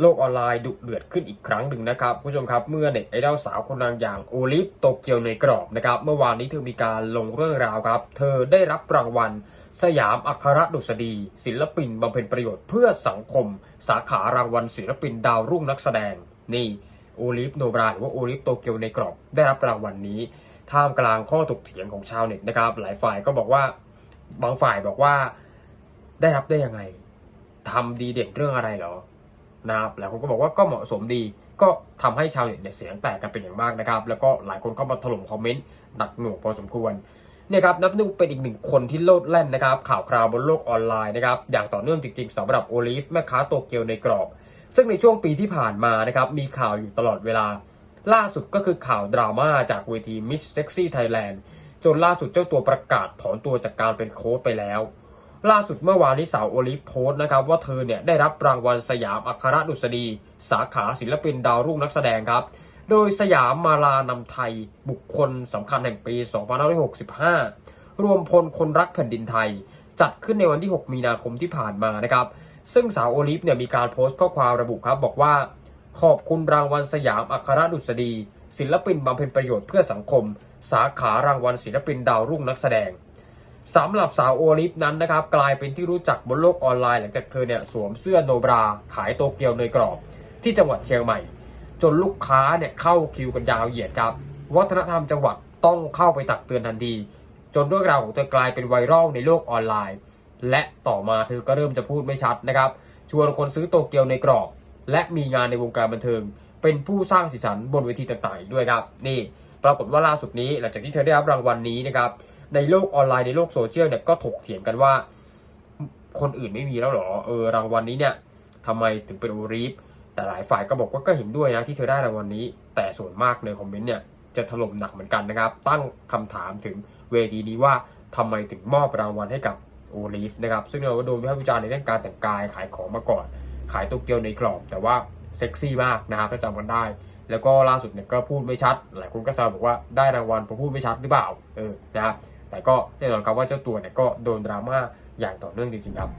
โลกออนไลน์ดุเดือดขึ้นอีกครั้งหนึ่งนะครับผู้ชมครับเมื่อเน็ตไอดอลสาวคนดังอย่างโอลิฟโตเกียวในกรอบนะครับเมื่อวานนี้เธอมีการลงเรื่องราวครับ เธอได้รับรางวัล สยามอัครดุษฎี ศิลปินบำเพ็ญประโยชน์เพื่อสังคม สาขารางวัลศิลปินดาวรุ่งนักแสดง นี่โอลิฟโนบราหรือว่าโอลิฟโตเกียวในกรอบได้รับรางวัลนี้ ท่ามกลางข้อถกเถียงของชาวเน็ตนะครับ หลายฝ่ายก็บอกว่าบางฝ่ายบอกว่าได้รับได้ยังไงทำดีเด่นเรื่องอะไรหรอ นะครับหลายคนก็บอกว่าก็เหมาะสมดี ก็ทำให้ชาวเน็ตเนี่ยเสียงแตกกันเป็นอย่างมากนะครับ แล้วก็หลายคนก็มาถล่มคอมเมนต์หนักหน่วงพอสมควรเนี่ยครับนับนึกเป็นอีกหนึ่งคนที่โลดแล่นนะครับ ข่าวคราวบนโลกออนไลน์นะครับ อย่างต่อเนื่องจริงๆสำหรับโอลิฟแม่ค้าโตเกียวในกรอบ ซึ่งในช่วงปีที่ผ่านมานะครับ มีข่าวอยู่ตลอดเวลา ล่าสุดก็คือข่าวดราม่าจากเวที Miss Sexy Thailand จนล่าสุดเจ้าตัวประกาศถอนตัวจากการเป็นโค้ชไปแล้ว ล่าสุดเมื่อวานนี้สาวโอลิฟโพสต์นะครับว่าเธอเนี่ยได้รับรางวัลสยามอัครดุษฎีสาขาศิลปินดาวรุ่งนักแสดงครับ โดยสยามมาลานำไทยบุคคลสำคัญแห่งปี 2565 รวมพลคนรักแผ่นดินไทย จัดขึ้นในวันที่ 6 มีนาคมที่ผ่านมานะครับ ซึ่งสาวโอลิฟเนี่ยมีการโพสต์ข้อความระบุครับบอกว่า ขอบคุณรางวัลสยามอัครดุษฎีศิลปินบำเพ็ญประโยชน์เพื่อสังคม สาขารางวัลศิลปินดาวรุ่งนักแสดง สำหรับสาวโอลิฟนั้นนะครับกลายเป็นที่รู้จักบนโลกออนไลน์หลังจากเธอเนี่ยสวมเสื้อโนบรา ขายโตเกียวในยกรอบ ที่จังหวัดเชียงใหม่ จนลูกค้าเนี่ยเข้าคิวกันยาวเหยียดครับ วัฒนธรรมจังหวัดต้องเข้าไปตักเตือนทันที จนเรื่องราวของเธอกลายเป็นไวรัลในโลกออนไลน์ และต่อมาเธอก็เริ่มจะพูดไม่ชัดนะครับ ชวนคนซื้อโตเกียวในกรอบ และมีงานในวงการบันเทิง เป็นผู้สร้างสีสันบนเวทีต่างๆด้วยครับ นี่ ปรากฏว่าล่าสุดนี้หลังจากที่เธอได้รับรางวัลนี้นะครับ ในโลกออนไลน์ในโลกโซเชียลเนี่ยก็ถกเถียงกันว่า คนอื่นไม่มีแล้วหรอเออรางวัลนี้เนี่ยทำไมถึงเป็นโอรีฟแต่หลายฝ่ายก็บอกว่าก็เห็นด้วยนะที่เธอได้รางวัลนี้ แต่ส่วนมากในคอมเมนต์เนี่ยจะถล่มหนักเหมือนกันนะครับ ตั้งคำถามถึงเวทีนี้ว่าทำไมถึงมอบรางวัลให้กับโอลิฟนะครับซึ่งเราก็โดนวิพากษ์วิจารณ์ในเรื่องการแต่งกายขายของมาก่อน ขายโตเกียวในกรอบ แต่ว่าเซ็กซี่มากนะครับถ้าจำกันได้ แล้วก็ล่าสุดเนี่ยก็พูดไม่ชัด หลายคนก็แซวบอกว่าได้รางวัลเพราะพูดไม่ชัดหรือเปล่าเออนะครับ แต่ก็แน่นอนครับว่าเจ้าตัวเนี่ยก็โดนดราม่าอย่างต่อเนื่องจริงๆครับ